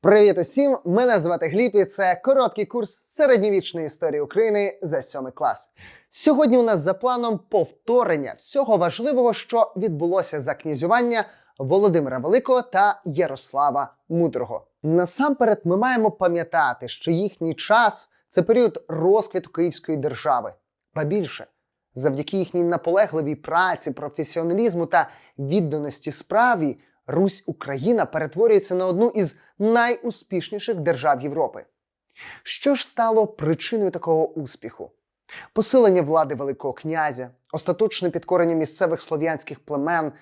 Привіт усім! Мене звати Гліб і це короткий курс середньовічної історії України за 7 клас. Сьогодні у нас за планом повторення всього важливого, що відбулося за князювання Володимира Великого та Ярослава Мудрого. Насамперед, ми маємо пам'ятати, що їхній час це період розквіту Київської держави. Ба більше, завдяки їхній наполегливій праці, професіоналізму та відданості справі, Русь Україна перетворюється на одну із найуспішніших держав Європи. Що ж стало причиною такого успіху? Посилення влади Великого князя, остаточне підкорення місцевих слов'янських племен,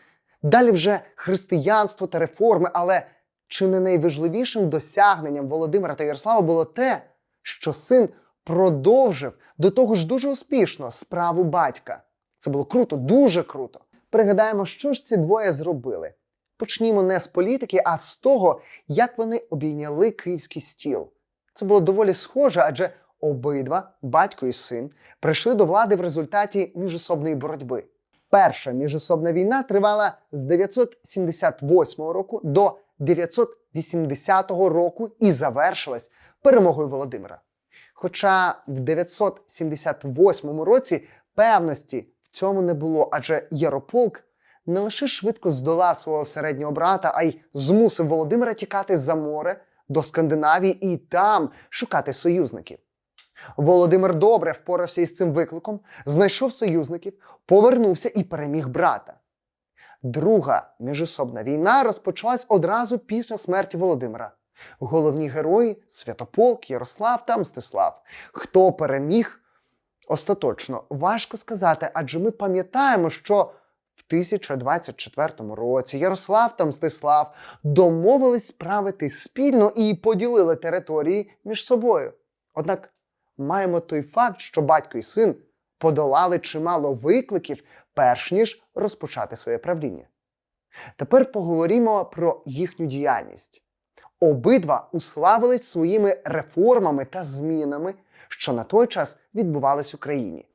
далі вже християнство та реформи, але чи не найважливішим досягненням Володимира та Ярослава було те, що син продовжив до того ж дуже успішно справу батька. Це було круто, дуже круто. Пригадаємо, що ж ці двоє зробили. Почнімо не з політики, а з того, як вони обійняли київський стіл. Це було доволі схоже, адже обидва, батько і син, прийшли до влади в результаті міжособної боротьби. Перша міжособна війна тривала з 978 року до 980 року і завершилась перемогою Володимира. Хоча в 978 році певності в цьому не було, адже Ярополк не лише швидко здолав свого середнього брата, а й змусив Володимира тікати за море до Скандинавії і там шукати союзників. Володимир добре впорався із цим викликом, знайшов союзників, повернувся і переміг брата. Друга міжособна війна розпочалась одразу після смерті Володимира. Головні герої Святополк, Ярослав та Мстислав. Хто переміг? Остаточно важко сказати, адже ми пам'ятаємо, що 1024 році Ярослав та Мстислав домовились справити спільно і поділили території між собою. Однак маємо той факт, що батько і син подолали чимало викликів, перш ніж розпочати своє правління. Тепер поговоримо про їхню діяльність. Обидва уславились своїми реформами та змінами, що на той час відбувались в Україні.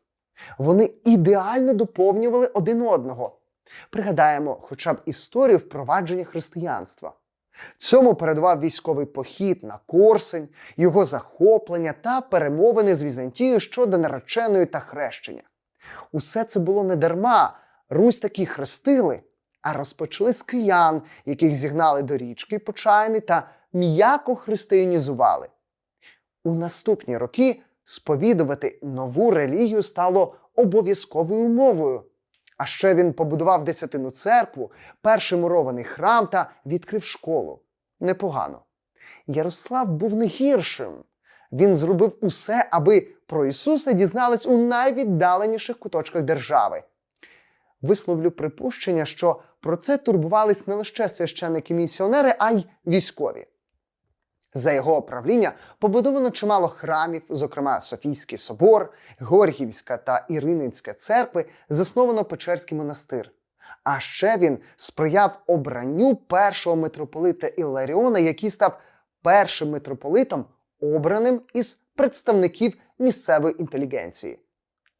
Вони ідеально доповнювали один одного. Пригадаємо хоча б історію впровадження християнства. Цьому передував військовий похід на Корсень, його захоплення та перемовини з Візантією щодо нареченої та хрещення. Усе це було не дарма. Русь таки хрестили, а розпочали з киян, яких зігнали до річки Почайни та м'яко християнізували. У наступні роки сповідувати нову релігію стало обов'язковою умовою. А ще він побудував десятину церкву, перший мурований храм та відкрив школу. Непогано. Ярослав був не гіршим. Він зробив усе, аби про Ісуса дізнались у найвіддаленіших куточках держави. Висловлю припущення, що про це турбувались не лише священники-місіонери, а й військові. За його правління побудовано чимало храмів, зокрема Софійський собор, Горгівська та Ірининська церкви, засновано Печерський монастир. А ще він сприяв обранню першого митрополита Іларіона, який став першим митрополитом, обраним із представників місцевої інтелігенції.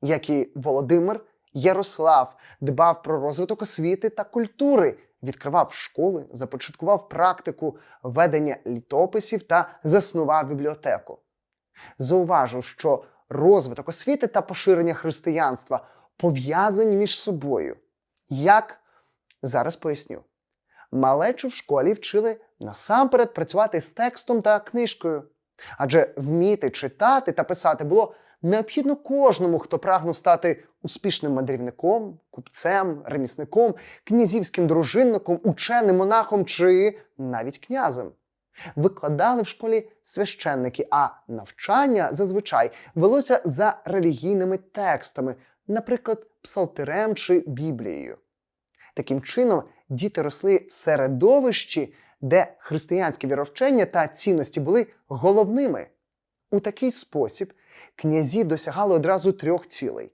Як і Володимир, Ярослав дбав про розвиток освіти та культури, відкривав школи, започаткував практику ведення літописів та заснував бібліотеку. Зауважу, що розвиток освіти та поширення християнства пов'язані між собою. Як? Зараз поясню. Малечу в школі вчили насамперед працювати з текстом та книжкою. Адже вміти читати та писати було необхідно кожному, хто прагнув стати успішним мандрівником, купцем, ремісником, князівським дружинником, ученим монахом чи навіть князем. Викладали в школі священники, а навчання зазвичай велося за релігійними текстами, наприклад, псалтирем чи Біблією. Таким чином, діти росли в середовищі, де християнське віровчення та цінності були головними. У такий спосіб князі досягали одразу трьох цілей: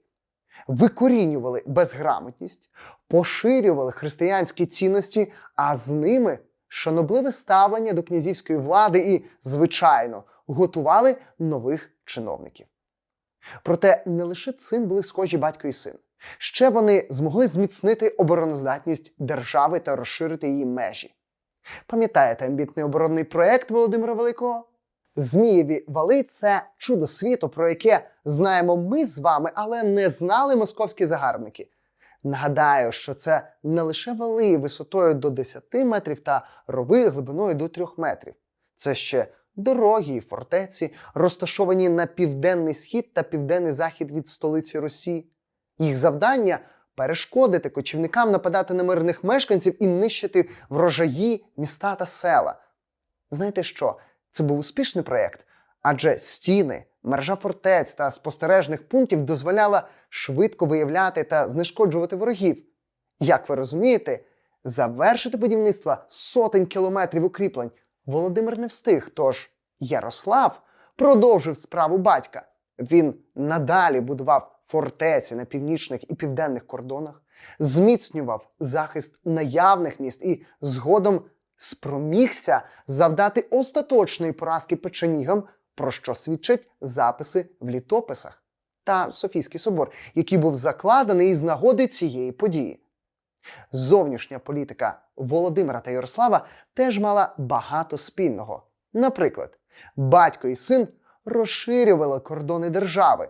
викорінювали безграмотність, поширювали християнські цінності, а з ними шанобливе ставлення до князівської влади і, звичайно, готували нових чиновників. Проте не лише цим були схожі батько і син. Ще вони змогли зміцнити обороноздатність держави та розширити її межі. Пам'ятаєте амбітний оборонний проект Володимира Великого? Змієві вали це чудо світу, про яке знаємо ми з вами, але не знали московські загарбники. Нагадаю, що це не лише вали висотою до 10 метрів та рови глибиною до 3 метрів. Це ще дороги і фортеці, розташовані на південний схід та південний захід від столиці Росії. Їх завдання перешкодити кочівникам нападати на мирних мешканців і нищити врожаї, міста та села. Знаєте що? Це був успішний проєкт, адже стіни, мережа фортець та спостережних пунктів дозволяла швидко виявляти та знешкоджувати ворогів. Як ви розумієте, завершити будівництво сотень кілометрів укріплень Володимир не встиг, тож Ярослав продовжив справу батька. Він надалі будував фортеці на північних і південних кордонах, зміцнював захист наявних міст і згодом спромігся завдати остаточної поразки печенігам, про що свідчать записи в літописах та Софійський собор, який був закладений із нагоди цієї події. Зовнішня політика Володимира та Ярослава теж мала багато спільного. Наприклад, батько і син розширювали кордони держави.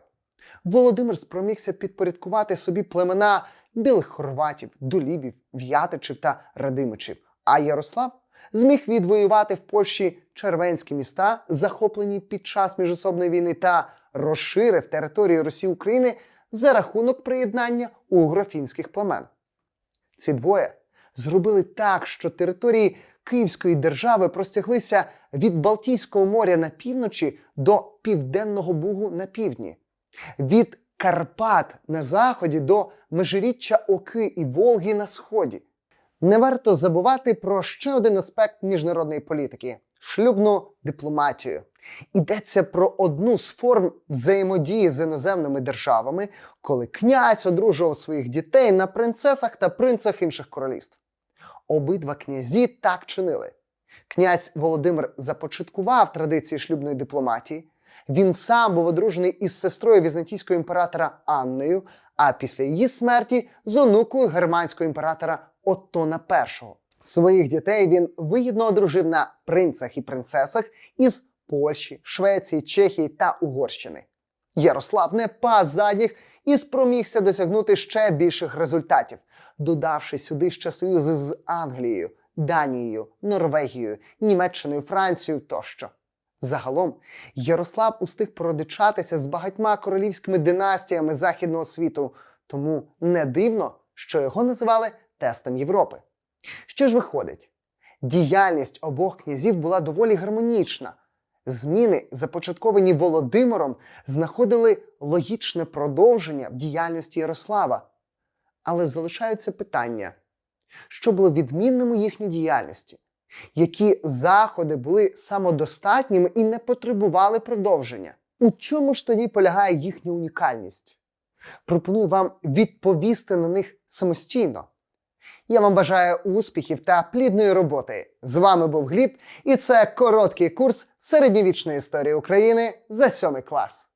Володимир спромігся підпорядкувати собі племена білих хорватів, дулібів, в'ятичів та радимичів, а Ярослав зміг відвоювати в Польщі червенські міста, захоплені під час міжособної війни, та розширив територію Росії України за рахунок приєднання угрофінських племен. Ці двоє зробили так, що території Київської держави простяглися від Балтійського моря на півночі до Південного Бугу на півдні, від Карпат на заході до межиріччя Оки і Волги на сході. Не варто забувати про ще один аспект міжнародної політики шлюбну дипломатію. Йдеться про одну з форм взаємодії з іноземними державами, коли князь одружував своїх дітей на принцесах та принцах інших королівств. Обидва князі так чинили. Князь Володимир започаткував традиції шлюбної дипломатії. Він сам був одружений із сестрою візантійського імператора Анною, а після її смерті з онукою германського імператора Оттона І. Своїх дітей він вигідно одружив на принцах і принцесах із Польщі, Швеції, Чехії та Угорщини. Ярослав не пас задніх і спромігся досягнути ще більших результатів, додавши сюди ще союзи з Англією, Данією, Норвегією, Німеччиною, Францією тощо. Загалом Ярослав устиг продичатися з багатьма королівськими династіями західного світу, тому не дивно, що його називали тестом Європи. Що ж виходить? Діяльність обох князів була доволі гармонічна. Зміни, започатковані Володимиром, знаходили логічне продовження в діяльності Ярослава. Але залишаються питання, що було відмінним у їхній діяльності, які заходи були самодостатніми і не потребували продовження. У чому ж тоді полягає їхня унікальність? Пропоную вам відповісти на них самостійно. Я вам бажаю успіхів та плідної роботи. З вами був Гліб, і це короткий курс середньовічної історії України за сьомий клас.